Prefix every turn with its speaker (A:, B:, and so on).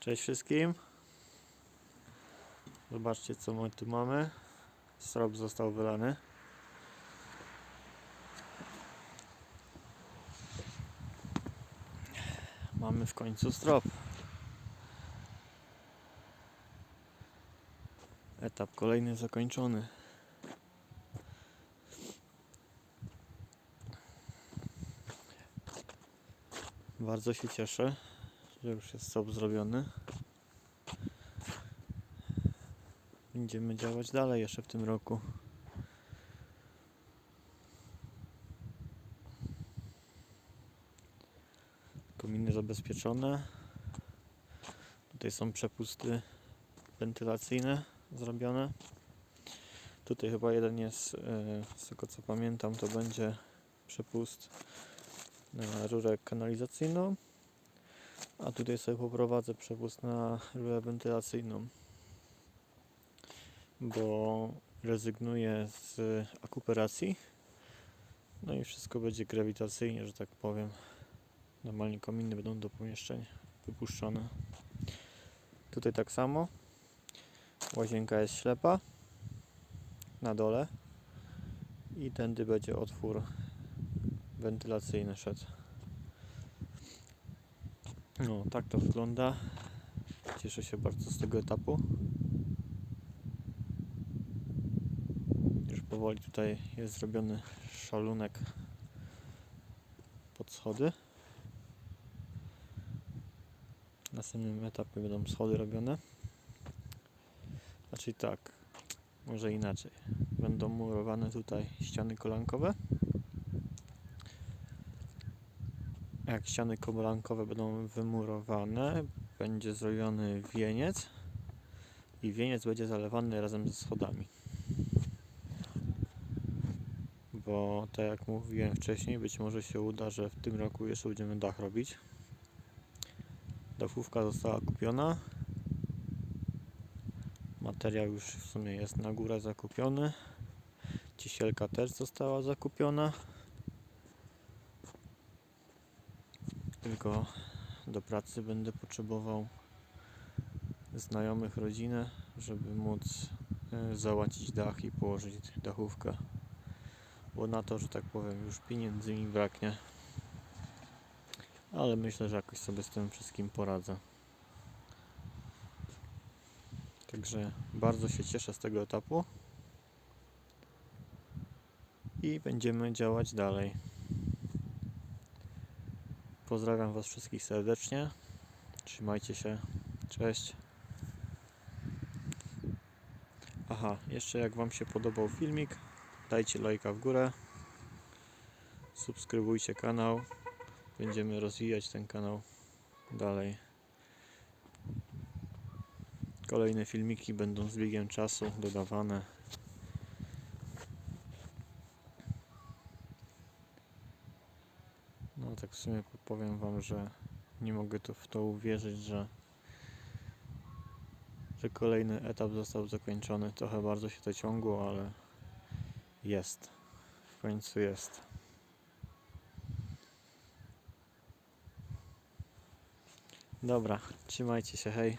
A: Cześć wszystkim. Zobaczcie co my tu mamy. Strop został wylany. Mamy w końcu strop. Etap kolejny zakończony. Bardzo się cieszę, że już jest strop zrobiony. Będziemy działać dalej jeszcze w tym roku. Kominy zabezpieczone. Tutaj są przepusty wentylacyjne zrobione. Tutaj chyba jeden jest, e, z tego co pamiętam, to będzie przepust na rurę kanalizacyjną. A tutaj sobie poprowadzę przepust na rurę wentylacyjną bo rezygnuję z akuperacji. No i wszystko będzie grawitacyjnie, że tak powiem. Normalnie kominy będą do pomieszczeń wypuszczone. Tutaj tak samo. Łazienka jest ślepa na dole i tędy będzie otwór wentylacyjny szedł. No, tak to wygląda. Cieszę się bardzo z tego etapu. Już powoli tutaj jest zrobiony szalunek pod schody. W następnym etapie będą schody robione. Znaczy tak, może inaczej. Będą murowane tutaj ściany kolankowe. Jak ściany kolankowe będą wymurowane, będzie zrobiony wieniec i wieniec będzie zalewany razem ze schodami bo tak jak mówiłem wcześniej, być może się uda, że w tym roku jeszcze będziemy dach robić. Dachówka została kupiona. Materiał już w sumie jest na górę zakupiony. Cisielka też została zakupiona. Tylko do pracy będę potrzebował znajomych rodzinę, żeby móc e, załatwić dach i położyć dachówkę bo na to, że tak powiem, już pieniędzy mi braknie. Ale myślę, że jakoś sobie z tym wszystkim poradzę. Także bardzo się cieszę z tego etapu. I będziemy działać dalej. Pozdrawiam Was wszystkich serdecznie. Trzymajcie się. Cześć. Aha, jeszcze jak Wam się podobał filmik, dajcie lajka w górę, subskrybujcie kanał, będziemy rozwijać ten kanał dalej. Kolejne filmiki będą z biegiem czasu dodawane. Tak w sumie powiem Wam, że nie mogę to w to uwierzyć, że że kolejny etap został zakończony. Trochę bardzo się to ciągło, ale jest. W końcu jest. Dobra, trzymajcie się, hej.